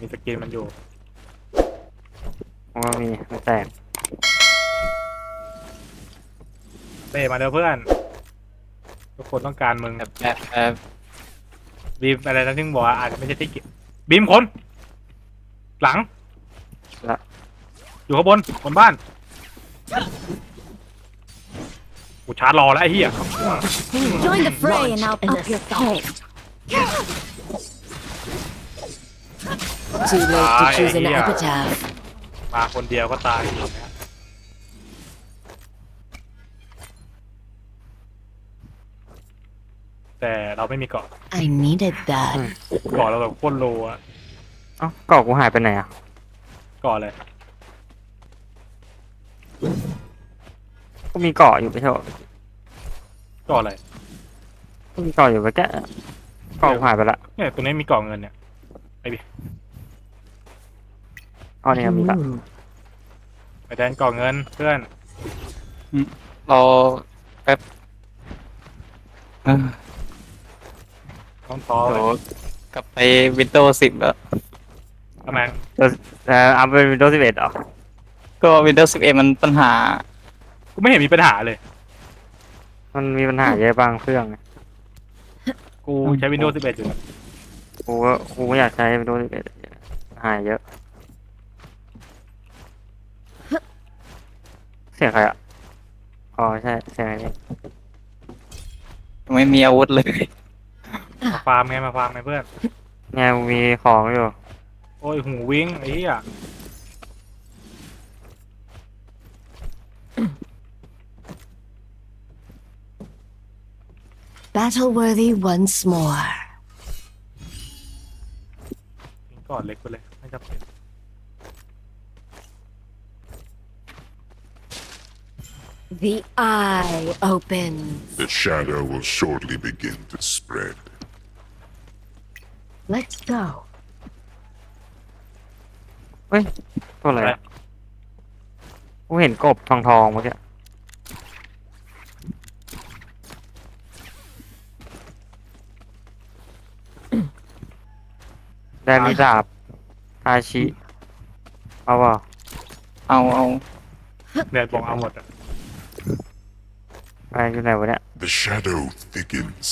มีสกินมันอยู่ผมว่ามีไม่แตกเต้มาเด้อเพื่อน ทุกคนต้องการมึงแบบแบบแบบบีมอะไรนะที่มึงบอกว่าอาจจะไม่ใช่ที่เก็บบีมคน หลัง ละอยู่ข้างบนบนบ้านกูชาร์จรอแล้วไอ้เหี้ย Join the fray and I'll up your pay. Too late to choose an yeah. epitaph. มาคนเดียวก็ตายอยู่นะแต่เราไม่มีเกาะ I needed that. เกาะเราแบบโคตรโลอะเอ้าเกาะกูหายไปไหนอะเกาะเลยกูมีเกาะอยู่ไม่ใช่เหรอเกาะอะไรกูมีเกาะอยู่ไปแกะเกาะกูหายไปละเนี่ยตรงนี้มีเกาะเงินเนี่ย อ๋อเนี่ยมีละไปแดนเกาะเงินเพื่อนรอแป๊บเออต้องท้อเดี๋ยวเลยกลับไป Windows 10แล้ว ทำไมแต่อัพเป็น Windows 11เหรอก็ Windows 11มันปัญหา กูไม่เห็นมีปัญหาเลย มันมีปัญหาเยอะบางเครื่องไงกูใช้ Windows 11อยู่นะกูก็กูไม่อยากใช้ Windows 11หายเยอะ สียงใครอะ อ๋อใช่เสียงไอ้นี่ไม่มีอาวุธเลย มาฟาร์มไงมาฟาร์มไงเพื่อนไงกูมีของอยู่ โอ้ยหูวิ่งไอ้เหี้ย Battle worthy once more. ทิ้งก่อนเล็กไปเลยไม่จำเป็น The eye opens. The shadow will shortly begin to spread. Let's go. ตัวอะไรอะกูเห็นกบทองทองๆเมื่อกี้ได้มีดาบอาชิ เอาเปล่าเอาเอาเดือดบอกเอาหมดอะ ไปอยู่ไหนวะเนี่ย The shadow thickens.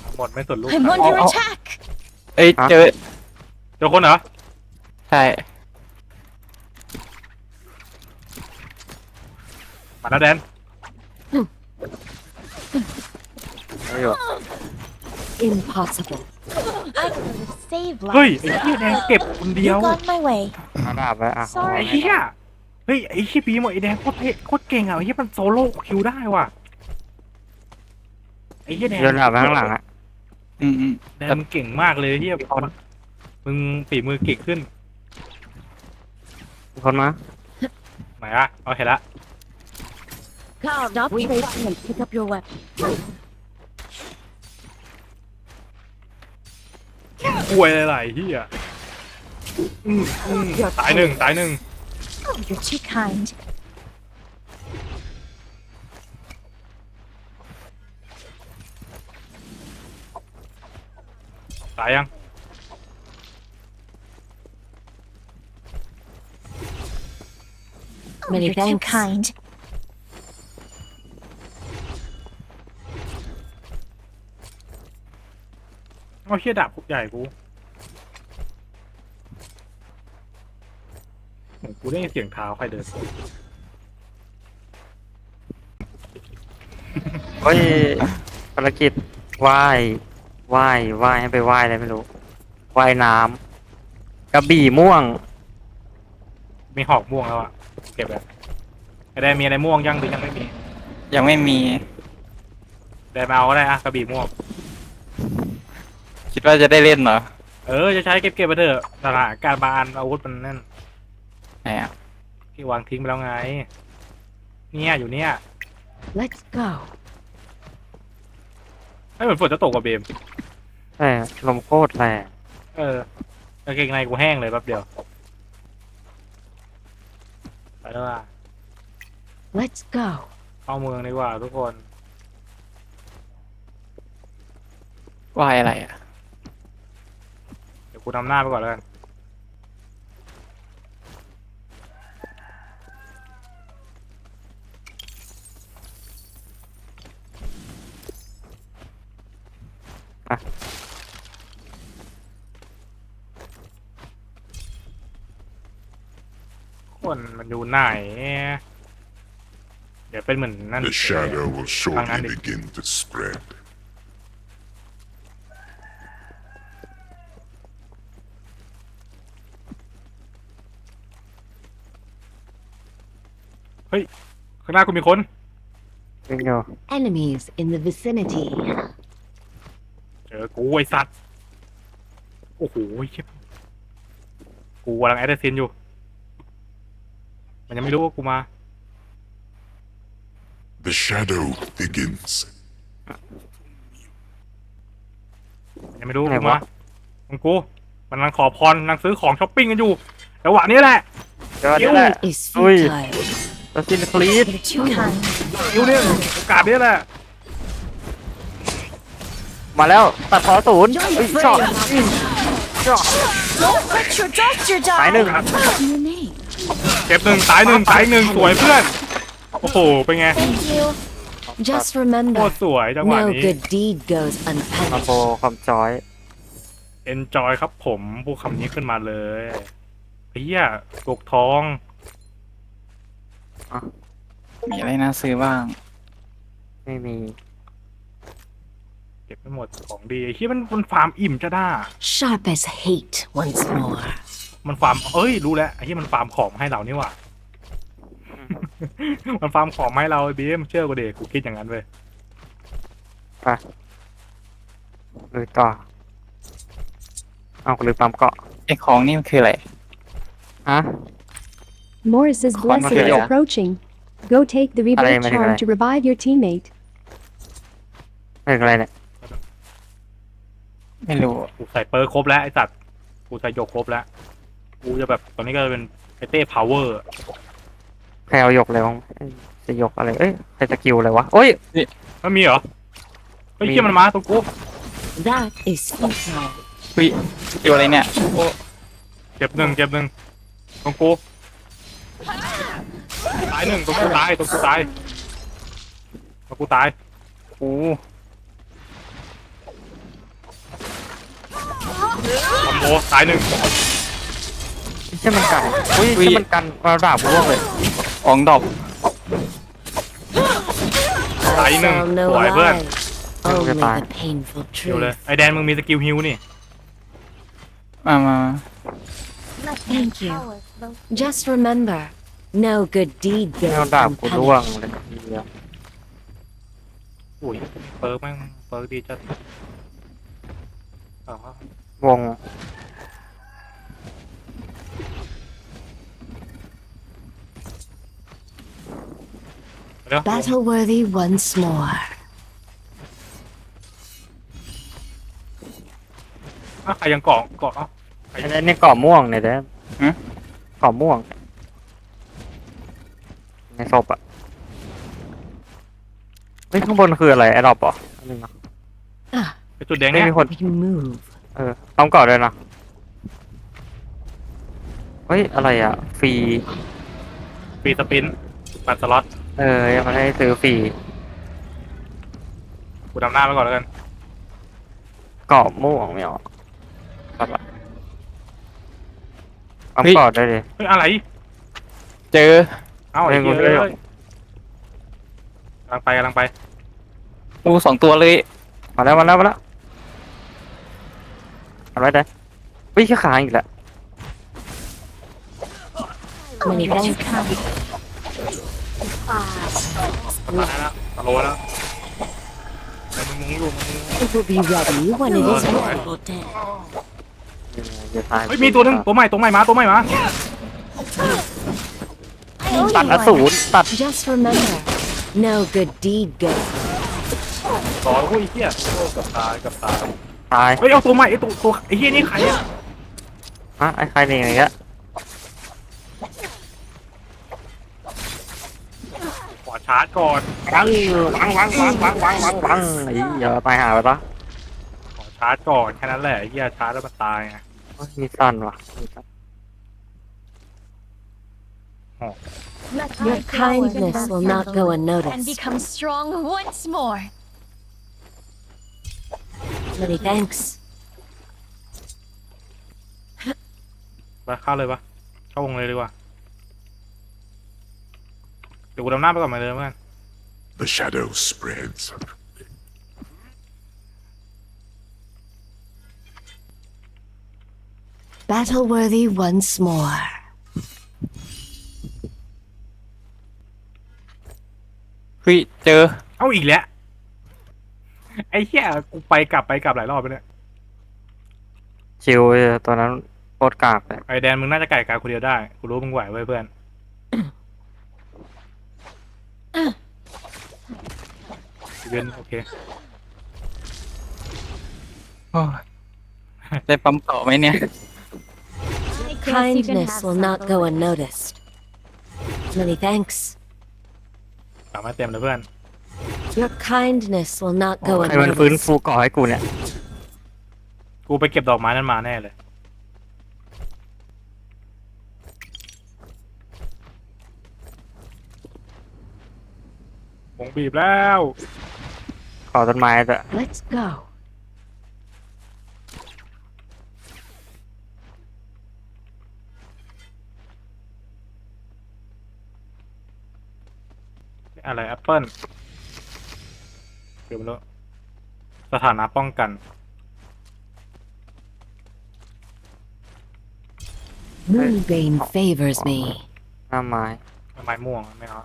เอาหมดไม่สนลูก I'm นะ under oh. attack. เอ้ยฮะเจอ เจอคนเหรอใช่ มาแล้วแดน ไม่อยู่ Impossible. I could have saved เฮ้ย lives. ไอ้เหี้ยแดงเก็บคนเดียว You got my way. เอาดาบไว้อะ Sorry ไอ้เหี้ยเฮ้ยไอ้เหี้ยปีหมดไอ้แดงโคตรเท่โคตรเก่งอะไอ้เหี้ยมันโซโล่คิวได้ว่ะ ไอ้เหี้ยแดงโยนดาบไปข้างหลังอะ อืมอืมแดงมึงเก่งมากเลยเหี้ยมึงฝีมือเก่งขึ้นมีคนมาไหนอะเอาเห็นละ Stop tracing and pick up your weapon. ป่วยอะไรๆเหี้ยอืมอืมตายหนึ่งตายหนึ่ง Oh, you're too kind. ตายยัง Oh, Many you're too thanks. kind. เอาเชี่ยดาบใหญ่กูโอ้กูได้ยินเสียงเท้าใครเดินเฮ้ยภารกิจว่าย ว่ายว่ายให้ไปว่ายอะไรไม่รู้ว่ายน้ำกระบี่ม่วง มีหอกม่วงแล้วอะเก็บแล้วไอ้แดงมีอะไรม่วงยังหรือยังไม่มี ยังไม่มีแดงมาเอาก็ได้อะกระบี่ม่วง คิดว่าจะได้เล่นเหรอเออจะใช้เก็บเก็บไปเถอะสถานการณ์บางอันอาวุธมันนั่นไหนอะที่วางทิ้งไปแล้วไง เนี่ยอยู่เนี่ย Let's go. ไม่เหมือนฝนจะตกกว่าเบมใช่ลมโคตรแรงเออกางเกงในกูแห้งเลยแป๊บเดียว ไปแล้วล่ะ Let's go. เข้าเมืองดีกว่าทุกคนว่ายอะไรอะ เดี๋ยวกูนำหน้าไปก่อนแล้วกัน คนมันอยู่ไหน เดี๋ยวเป็นเหมือนนั่น The shadow will ทางนั้น shortly ดิ begin to spread. ข้างหน้ากูมีคน จริงอยู่ Enemies in the vicinity. เจอกูไอสัตว์ โอ้โหเชี่ยกูกำลังแอดเดซินอยู่ มันยังไม่รู้ว่ากูมา The shadow thickens. มันยังไม่รู้ว่าไหนกูวะมาของกู มันกำลังขอพรกำลังซื้อของช้อปปิ้งกันอยู่จังหวะนี้แหละเดี๋ยวนี่แหละ Is Ui. futile. แล้วซินคลีด Too kind. คิวเนี่ยโอกาสนี้แหละ มาแล้วตัดคอศูนย์เอ้ยช็อตอื้อช็อต Don't let your doctor สายหนึ่ง die. What's your name? เก็บหนึ่งสายหนึ่งสายหนึ่งสวยเพื่อน โอ้โห เป็นไง Thank you. Just โค remember, ตรสวยจังหวะ no นี้ good deed goes คอมโบ unpunished. คอมจอย enjoy ครับผมพูดคำนี้ขึ้นมาเลยไอ้เหี้ยกกทอง มีอะไรน่าซื้อบ้าง ไม่มี เก็บไม่หมดของดีไอ้เหี้ยมันมันฟาร์มอิ่มจะได้ Sharp as hate once more. มันฟาร์มเอ้ยรู้แล้วไอ้ที่มันฟาร์มของมาให้เรานี่หว่า มันฟาร์มของมาให้เราไอ้บีมเชื่อกูเด็กกูคิดอย่างนั้นเว้ยไปลุยต่อ เอาหรือปั๊มเกาะไอ้ของนี่มันคืออะไร ฮะ Morris's Come on, blessing is Maria. approaching. Go take the rebate Allez, Maria. charm to revive your teammate. เป็นอะไรเนี่ย ไม่รู้กูใส่เปอร์ครบแล้วไอ้สัตว์กูใส่โยกครบแล้วกูจะแบบตอนนี้ก็เป็นไอเต้พาวเวอร์ใครเอายกอะไรบ้างเอ้ยจะยกอะไร เอ้ยใครสกิลอะไรวะโอ้ย มันมีเหรอเฮ้ยมี เชี่ยมันมาตรงกู That is futile. วิอยู่อะไรเนี่ยเจ็บหนึ่งเจ็บหนึ่งตรงกูตายหนึ่งตรงกูตายตรงกูตายตรงกูตายกู มโบตายหนึ่งใช่มันกันอุ้ยใช่มันกันมาดาบร่วงเลยอองดอกตายอีกหนึ่ง Also no สวยเพื่อน lies. Only Goodbye. the painful ฮิวเลย truth. ไอแดนมึงมีสกิลฮิวนี่ มามา Thank you. Just remember, no good deed ไม่เอา goes ดาบกูร่วง unpunished. เลยเหี้ยอุ้ยเปิร์กแม่งเปิร์กดีจัดอ๋อวงเดี๋ ยว Battle worthy once more. อะใครยังเกาะเกาะเอ้าใครไอ้นี่เกาะม่วงเนี่ยเด้เกาะม่วง ในศพอะเฮ้ยข้างบนคืออะไรไอ้ดอกปะอันนึงนะ Ah, ไอจุดแดงไม่เนี่ยมีคน we can move. เออต้องเกาะด้วยนะเฮ้ย อะไรอะ ฟรี ฟรีสปินปัดสล็อตเออยังไม่ได้ซื้อฟรีกูดำหน้าไปก่อนแล้วกันเกาะม่วงไม่เอาปั๊บอะปั๊มเกาะได้เลย เฮ้ยอะไร เจอ เอ้าไอ้เฮ้เหี้ยยกูเอ้เจอยกำลังไปกำลังไปกูสองตัวเลย มาแล้วมาแล้วมาแล้ว ทำไรได้วิ่งแค่ขาอีกแล้ว Many thanks. ตายแล้วตะโลแล้วแต่มึงมุงอยู่มึง It will be ready when it is Oh, ready. เดี๋ยวตายเฮ้ยมีตัวหนึงตัวใหม่ตัวใหม่มาตัวใหม่มาตัดอสูรตัด Just remember, no good deed goes. ต่อโอ้ยไอ้เหี้ยโอ้เกับตายเกับตาย ตายเฮ้ยเอาตัวใหม่ไอ้ตัวตัวไอ้เหี้ยนี่ใครอะฮะไอ้ใครเนี่ยอย่างเงี้ยขอชาร์จก่อนวังวังวังวังวังวังวังปังไอ้เหี้ยตายหาไปปะขอชาร์จก่อนแค่นั้นแหละไอ้เหี้ยชาร์จแล้วมันตายไงเฮ้ยมีสั้นว่ะมีสั้น Your kindness will not go And unnoticed. become strong once more. Many thanks. ไปเข้าเลยปะเข้าวงเลยดีกว่าเดี๋ยวกูดำหน้าไปก่อนมาเลยเพื่อน The shadow spreads. Battle worthy once more. เฮ้ยเจอ เอ้าอีกแล้ว ไอ้เหี้ยกูไปกลับไปกลับหลายรอบไปเนี่ยชิวเลยตัวนั้นโคตรกากเลยไอแดนมึงน่าจะไก่กาคนเดียวได้กูรู้มึงไหวเว้ยเพื่อนเวนโอเคโอ้ยได้ปั๊มต่อไหมเนี่ย Kindness will not go unnoticed. Many thanks. สามารถเต็มเลยเพื่อน Your kindness will not go ให้มันฟื้น unnoticed. ฟูก่อให้กูเนี่ย กูไปเก็บดอกไม้นั้นมาแน่เลย วงบีบแล้ว ขอต้นไม้แต่ Let's go. อะไรแอปเปิล เดี๋ยวไม่รู้สถานะป้องกัน Moonbane favors me. หน้าไม้ไม้ม่วงไม่เอา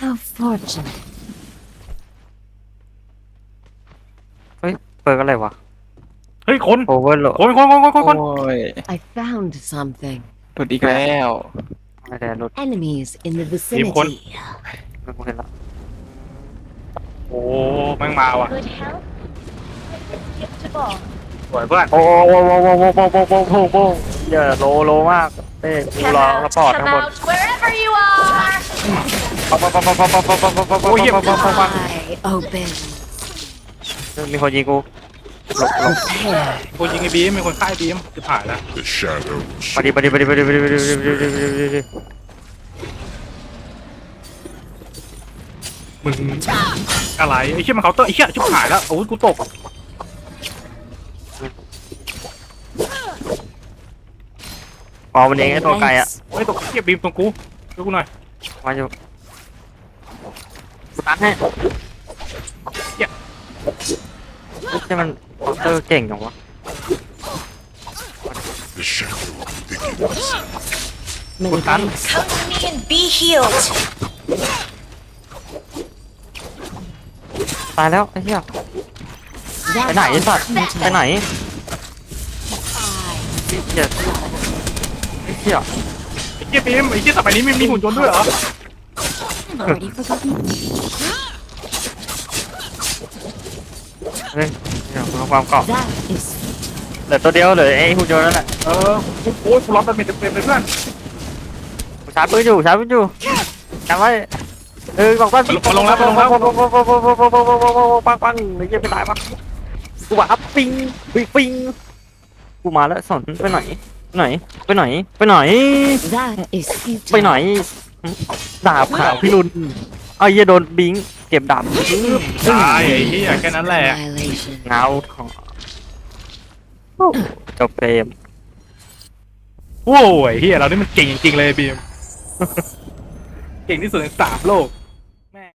How fortunate. เฮ้ย เปิดอะไรวะเฮ้ยคนโอเวอร์โหลดคนคนคนคนคนคน โอ้ย I found something. หลุดอีกแล้ว ไม่ได้หลุด Enemies in the con. vicinity. ไม่กูเห็นละโอ้แม่งมาว่ะ Good health. Tip to ball. สวยเพื่อนโอ้โหโอ้โหโอ้โหโอ้โหโอ้โหโอ้โหโอ้โหเหี้ยโลโลมากเต้กู Come รอ out, สปอร์ต come ข้างบน out, wherever you are. ปั๊บปั๊บปั๊บปั๊บปั๊บปั๊บปั๊บปั๊บปั๊บปั๊บปั๊บปั๊บปั๊บ Eye open. มีคนยิงกู หลบหลบคนยิงไอ้บีมมีคนฆ่าไอ้บีมจะผ่านแล้ว The shadow ปฏิปฏิปฏิปฏิปฏิปฏิปฏิปฏิปฏิมึงอะไรไอ้เชี่ยมันเคาน์เตอร์ไอ้เชี่ยชิบหายแล้วโอ้ยกูตกอ๋อมันเองไอ้ตัวไกลอะไอ้ยตกเชี่ยบีมตรงกูช่วยกูหน่อยมาอยู่กูตันให้ใช่มันคอม เตอร์เก่งจังวะ The shadow begins. Many thanks. Come to me and be healed. ตายแล้วไอ้เหี้ยไปไหนไอ้สัตว์ไปไหนเหี้ยไอ้เหี้ยไอ้เชี่ยบีมไอ้เชี่ยต่อไปนี้มีมีหุ่นยนต์ด้วยเหรอ Already forgotten. เฮ้ย เดี๋ยคุณความเกาเหลือตัวเดียวเหลือไอ้หุ่นยนต์นั่นแหละเออโอ้ยกูรับมันเป็นเต็มเพื่อนชาร์จปืนอยู่ชาร์จปืนอยู่จำไว้เออบอกว่าลงแล้วลงแล้วปังปังไม่เยี่ยไปตายปะกูว่าปิงปิงปิงกูมาแล้วสนไปไหนไหนไปไหนไปไหน that is futile. ไปไหนดาบขาวพี่รุ่นเอาเยี่ยโดนบิง เก็บดาบตายไอ้เหี้ยแค่นั้นแหละ Annihilation. เงาของจบเกมโว้ยเฮียเรานี่มันเก่งจริงๆเลยบีม เก่งที่สุดในสามโลก